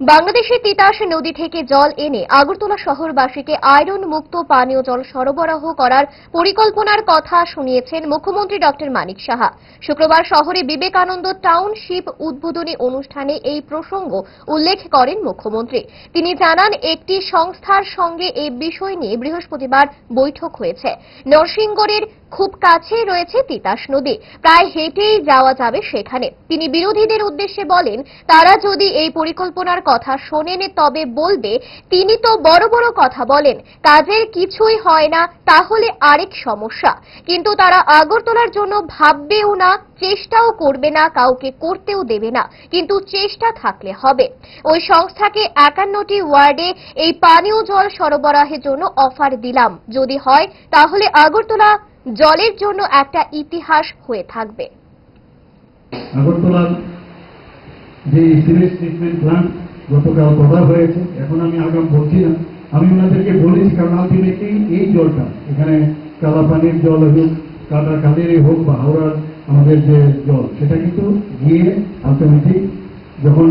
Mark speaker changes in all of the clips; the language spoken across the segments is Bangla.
Speaker 1: বাংলাদেশের তিতাস নদী থেকে জল এনে আগরতলা শহরবাসীকে আয়রন মুক্ত পানীয় জল সরবরাহ করার পরিকল্পনার কথা শুনিয়েছেন মুখ্যমন্ত্রী ডক্টর মানিক সাহা। শুক্রবার শহরে বিবেকানন্দ টাউনশিপ উদ্বোধনী অনুষ্ঠানে এই প্রসঙ্গ উল্লেখ করেন মুখ্যমন্ত্রী। তিনি জানান, একটি সংস্থার সঙ্গে এই বিষয় নিয়ে বৃহস্পতিবার বৈঠক হয়েছে। নরসিংগড়ের খুব কাছেই রয়েছে তিতাস নদী। প্রায় হেঁটেই যাওয়া যাবে সেখানে। তিনি বিরোধীদের উদ্দেশ্যে বলেন, তারা যদি এই পরিকল্পনার কথা শোনেন তবে বলবে, তিনি তো বড় বড় কথা বলেন, কাজের কিছুই হয় না, তাহলে আরেক সমস্যা। কিন্তু তারা আগরতলার জন্য ভাববেও না, চেষ্টাও করবে না, কাউকে করতেও দেবে না, কিন্তু চেষ্টা থাকলে হবে। ওই সংস্থাকে একান্নটি ওয়ার্ডে এই পানীয় জল সরবরাহের জন্য অফার দিলাম। যদি হয়, তাহলে আগরতলা জলের জন্য একটা ইতিহাস হয়ে থাকবে।
Speaker 2: আমি আমি ওনাদেরকে বলেছি, কারণ আলটিমেটলি এই জলটা, এখানে কালাপানির জল হোক, কাটা কালেরই হোক বা হাওড়ার আমাদের যে জল, সেটা কিন্তু গিয়ে আলটিমেটলি যখন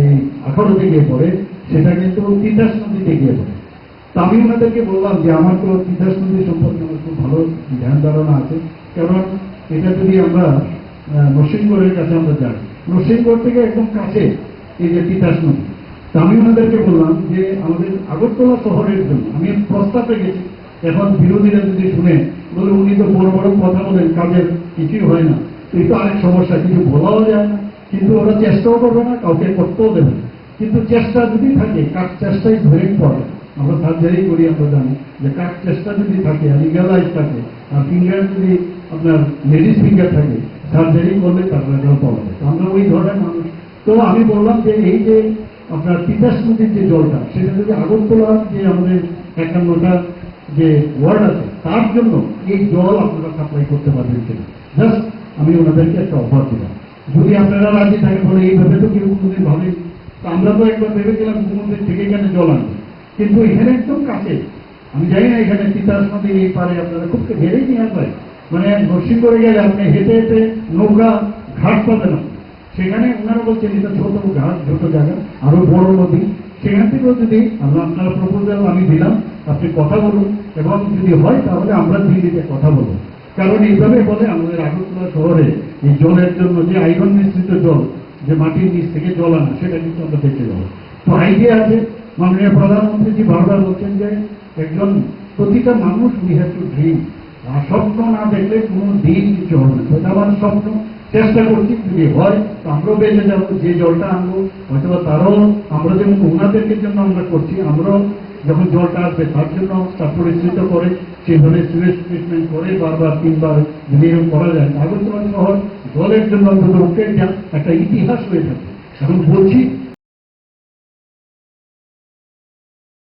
Speaker 2: এই আঠারোতে গিয়ে পড়ে, সেটা কিন্তু তিতাস নদীতে গিয়ে পড়ে। তা আমি ওনাদেরকে বললাম যে আমার তো তিতাস নদী সম্পর্কে ভালো ধ্যান ধারণা আছে। কারণ এটা যদি আমরা নরসিংগড়ের কাছে আমরা যাই নরসিংগড় থেকে একদম কাছে এই যে তিতাস নদী। তা আমি ওনাদেরকে বললাম যে আমাদের আগরতলা শহরের জন্য, আমি প্রস্তাব রেখেছি এখন বিরোধীরা যদি শুনে, বলে উনি তো বড় বড় কথা বলেন, কাজের কিছুই হয় না। এই তো আরেক সমস্যা, কিছু বলাও যায় না। কিন্তু ওরা চেষ্টাও করবে না, কাউকে করতেও দেবে না। কিন্তু চেষ্টা যদি থাকে কাজ চেষ্টাই ধরে পড়ে আমরা সার্জারি করি, আমরা জানি যে কাজ চেষ্টা যদি থাকে, আর ইগালাইজ থাকে, আর ফিঙ্গার যদি আপনার লেডিস ফিঙ্গার থাকে সার্জারি করলে তার রেজাল্ট পাওয়া যায়। আমরা ওই ধরনের মানুষ। তো আমি বললাম যে এই যে আপনার তিতাস নদীর যে জলটা, সেটা যদি আগরতলার যে আমাদের একান্নটা যে ওয়ার্ড আছে, তার জন্য এই জল আপনারা সাপ্লাই করতে পারবেন কিনা। জাস্ট আমি ওনাদেরকে একটা অফার দিলাম। যদি আপনারা রাজি থাকেন বলে এইভাবে তো কেউ কোনোদিন ভাবেন। আমরা তো একবার ভেবেছিলাম মুখ্যমন্ত্রী থেকে এখানে জল আনবে। কিন্তু এখানে একদম কাছে। আমি জানি না এখানে তিতাস নদী এই পারে আপনারা খুব হেরেই নিয়ে আসবে মানে নরসিংগড়ে গেলে আপনি হেঁটে হেঁটে নৌকা ঘাট পাবেন না। সেখানে ওনারা বলছেন, এটা ছোট ঘাট, ছোট জায়গা, আরও বড় নদী। সেখান থেকেও যদি আমরা আপনার প্রপোজাল আমি দিলাম, আপনি কথা বলুন। এবং যদি হয়, তাহলে আমরা দিল্লিতে কথা বলব কারণ এইভাবে বলে আমাদের আগরতলা শহরে এই জলের জন্য যে আইরন মিশ্রিত জল, যে মাটির নিচ থেকে জল আনা, সেটা কিন্তু আমরা দেখতে যাব তো আইডিয়া আছে মাননীয় প্রধানমন্ত্রীজি বারবার বলছেন যে একজন প্রতিটা মানুষ উই হ্যাভ টু ড্রিম আর স্বপ্ন না দেখলে কোনো দিন কিছু হবে না। সেটা আমার স্বপ্ন। চেষ্টা করছি যদি হয়, তো আমরাও বেঁচে যাব। যে জলটা আনব হয়তো বা তারাও আমরা যেমন ওনাদেরকে জন্য আমরা করছি, আমরাও যখন জলটা আসবে, তার জন্য তা পরিচিত করে, সেভাবে সুয়েজ ট্রিটমেন্ট করে বারবার তিনবার যদি করা যায় আগরতলা শহর জলের জন্য অন্তত একটা ইতিহাস হয়ে থাকে। এখন বলছি